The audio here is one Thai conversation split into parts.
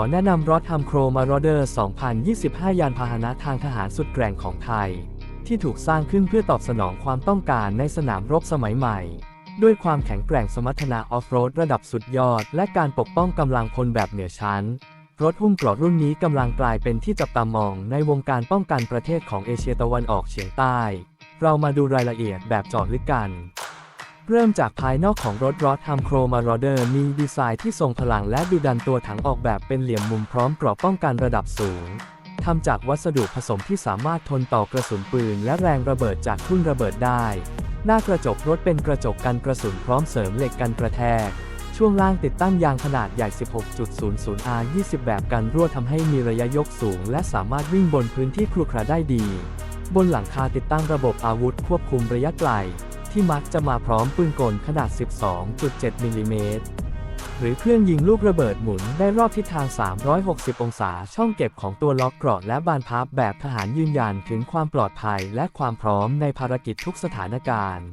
อแนะนำรถทำโครมารอเดอร์ 2025 ยานพาหนะทางทหารสุดแกร่งของไทย ที่ถูกสร้างขึ้นเพื่อตอบสนองความต้องการในสนามรบสมัยใหม่ ด้วยความแข็งแกร่งสมรรถนะออฟโรดระดับสุดยอด และการปกป้องกำลังพลแบบเหนือชั้น รถหุ้มเกราะรุ่นนี้กำลังกลายเป็นที่จับตามองในวงการป้องกันประเทศของเอเชียตะวันออกเฉียงใต้ เรามาดูรายละเอียดแบบเจาะลึกกัน เริ่มจากภายนอกของรถรอดทำโครมารอเดอร์มีดีไซน์ที่ทรงพลังและดุดันตัวถังออกแบบเป็นเหลี่ยมมุมพร้อมกราะป้องกันระดับสูงทำจากวัสดุผสมที่สามารถทนต่อกระสุนปืนและแรงระเบิดจากทุ่นระเบิดได้ หน้ากระจกรถเป็นกระจกกันกระสุนพร้อมเสริมเหล็กกันกระแทก ช่วงล่างติดตั้งยางขนาดใหญ่ 16.00 R 20 แบบกันรั่วทำให้มีระยะยกสูง และสามารถวิ่งบนพื้นที่ครุขระได้ดี บนหลังคาติดตั้งระบบอาวุธควบคุมระยะไกล ที่มักจะมาพร้อมปืนกลขนาด 12.7 มิลลิเมตร หรือเครื่องยิงลูกระเบิดหมุนได้รอบทิศทาง 360 องศา ช่องเก็บของตัวล็อกเกราะและบานพับแบบทหารยืนยันถึงความปลอดภัยและความพร้อมในภารกิจทุกสถานการณ์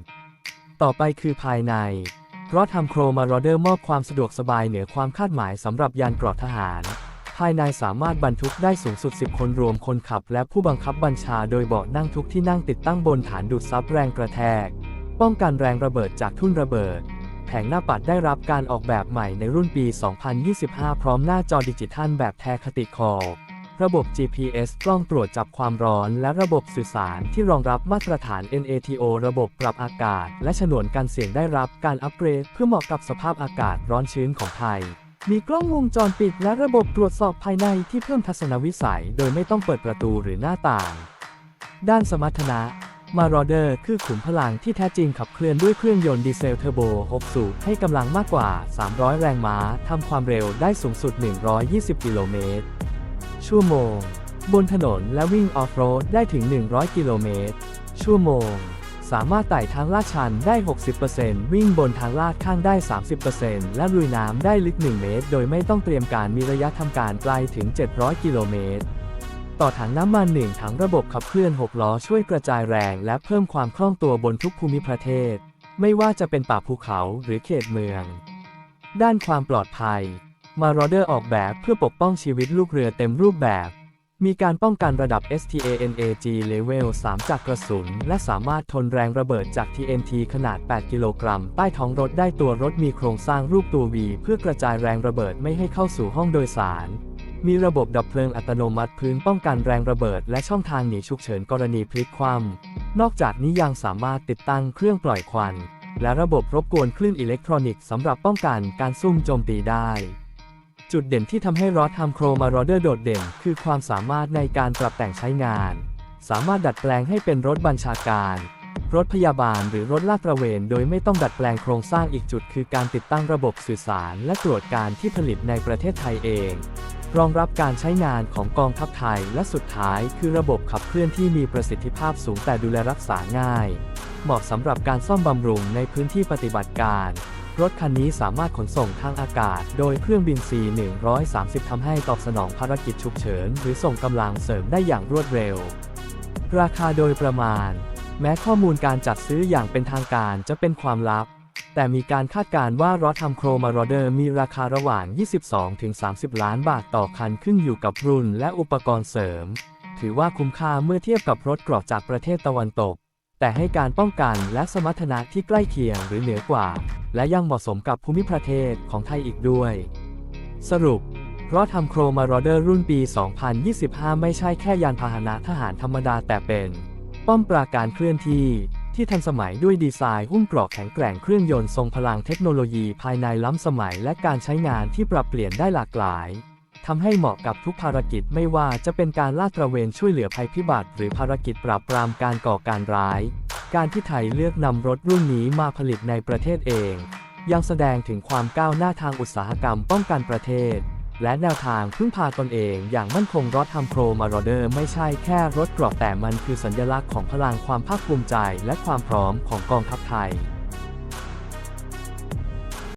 ต่อไปคือภายในราะทำโครมารอเดอร์มอบความสะดวกสบายเหนือความคาดหมายสำหรับยานเกราะทหาร ภายในสามารถบรรทุกได้สูงสุด 10 คนรวมคนขับ และผู้บังคับบัญชาโดยเบาะนั่งทุกที่นั่งติดตั้งบนฐานดูดซับแรงกระแทก ป้องกันแรงระเบิดจากทุ่นระเบิด แผงหน้าปัดได้รับการออกแบบใหม่ในรุ่นปี 2025 พร้อมหน้าจอดิจิทัลแบบแทคติคอลระบบ GPS กล้องตรวจจับความร้อน และระบบสื่อสารที่รองรับมาตรฐาน NATO ระบบปรับอากาศ และฉนวนกันเสียงได้รับการอัปเกรดเพื่อเหมาะกับสภาพอากาศร้อนชื้นของไทย มีกล้องวงจรปิดและระบบตรวจสอบภายในที่เพิ่มทัศนวิสัย โดยไม่ต้องเปิดประตูหรือหน้าต่าง ด้านสมรรถนะ มาโรเดอร์คือขุมพลังที่แท้จริงขับเคลื่อนด้วยเครื่องยนต์ดีเซลเทอร์โบ6สูบให้กำลังมากกว่า 300 แรงม้าทำความเร็วได้สูงสุด 120 กิโลเมตร ชั่วโมง บนถนนและวิ่งออฟโรดได้ถึง 100 กิโลเมตร ชั่วโมง สามารถไต่ทางลาดชันได้ 60%วิ่งบนทางลาดข้างได้ 30%และลุยน้ำได้ลึก 1 เมตร โดยไม่ต้องเตรียมการมีระยะทำการไกลถึง 700 กิโลเมตร ต่อถังน้ำมันหนึ่งถังระบบขับเคลื่อน 6 ล้อช่วยกระจายแรงและเพิ่มความคล่องตัวบนทุกภูมิประเทศ ไม่ว่าจะเป็นป่าภูเขาหรือเขตเมือง ด้านความปลอดภัย มารอเดอร์ออกแบบเพื่อปกป้องชีวิตลูกเรือเต็มรูปแบบ มีการป้องกันระดับ STANAG Level 3 จากกระสุน และสามารถทนแรงระเบิดจาก TNT ขนาด 8 กิโลกรัมใต้ท้องรถได้ตัวรถมีโครงสร้างรูปตัว V เพื่อกระจายแรงระเบิดไม่ให้เข้าสู่ห้องโดยสาร มีระบบดับเพลิงอัตโนมัติพื้นป้องกันแรงระเบิด และช่องทางหนีฉุกเฉินกรณีพลิกคว่ำนอกจากนี้ยังสามารถติดตั้งเครื่องปล่อยควัน และระบบรบกวนคลื่นอิเล็กทรอนิกส์สำหรับป้องกันการซุ่มโจมตีได้ จุดเด่นที่ทำให้รถทำโครมารอเดอร์โดดเด่น คือความสามารถในการปรับแต่งใช้งาน สามารถดัดแปลงให้เป็นรถบัญชาการรถพยาบาลหรือรถลาดตระเวน โดยไม่ต้องดัดแปลงโครงสร้างอีกจุด คือการติดตั้งระบบสื่อสารและตรวจการที่ผลิตในประเทศไทยเอง รองรับการใช้งานของกองทัพไทย และสุดท้ายคือระบบขับเคลื่อนที่มีประสิทธิภาพสูงแต่ดูแลรักษาง่าย เหมาะสำหรับการซ่อมบำรุงในพื้นที่ปฏิบัติการ รถคันนี้สามารถขนส่งทางอากาศ โดยเครื่องบิน C-130 ทำให้ตอบสนองภารกิจฉุกเฉิน หรือส่งกำลังเสริมได้อย่างรวดเร็ว ราคาโดยประมาณ แม้ข้อมูลการจัดซื้ออย่างเป็นทางการจะเป็นความลับ แต่มีการคาดการณ์ว่ารถทำโครมารอเดอร์มีราคาระหว่าง 22-30 ล้านบาทต่อคันขึ้นอยู่กับรุ่นและอุปกรณ์เสริม ถือว่าคุ้มค่าเมื่อเทียบกับรถเกราะจากประเทศตะวันตก แต่ให้การป้องกันและสมรรถนะที่ใกล้เคียงหรือเหนือกว่า และยังเหมาะสมกับภูมิประเทศของไทยอีกด้วย สรุปราะทำโครมารอเดอร์รุ่นปี 2025 ไม่ใช่แค่ยานพาหนะทหารธรรมดาแต่เป็น ป้อมปราการเคลื่อนที่ ที่ทันสมัยด้วยดีไซน์หุ้มเกราะแข็งแกร่งเครื่องยนต์ทรงพลังเทคโนโลยีภายในล้ำสมัยและการใช้งานที่ปรับเปลี่ยนได้หลากหลายทำให้เหมาะกับทุกภารกิจไม่ว่าจะเป็นการลาดตระเวนช่วยเหลือภัยพิบัติ หรือภารกิจปราบปรามการก่อการร้าย การที่ไทยเลือกนำรถรุ่นนี้มาผลิตในประเทศเอง ยังแสดงถึงความก้าวหน้าทางอุตสาหกรรมป้องกันประเทศ และแนวทางพึ่งพาตนเองอย่างมั่นคงรถทำโปรมารอเดอร์ไม่ใช่แค่รถกราะแต่มันคือสัญลักษณ์ของพลังความภาคภูมิใจและความพร้อมของกองทัพไทย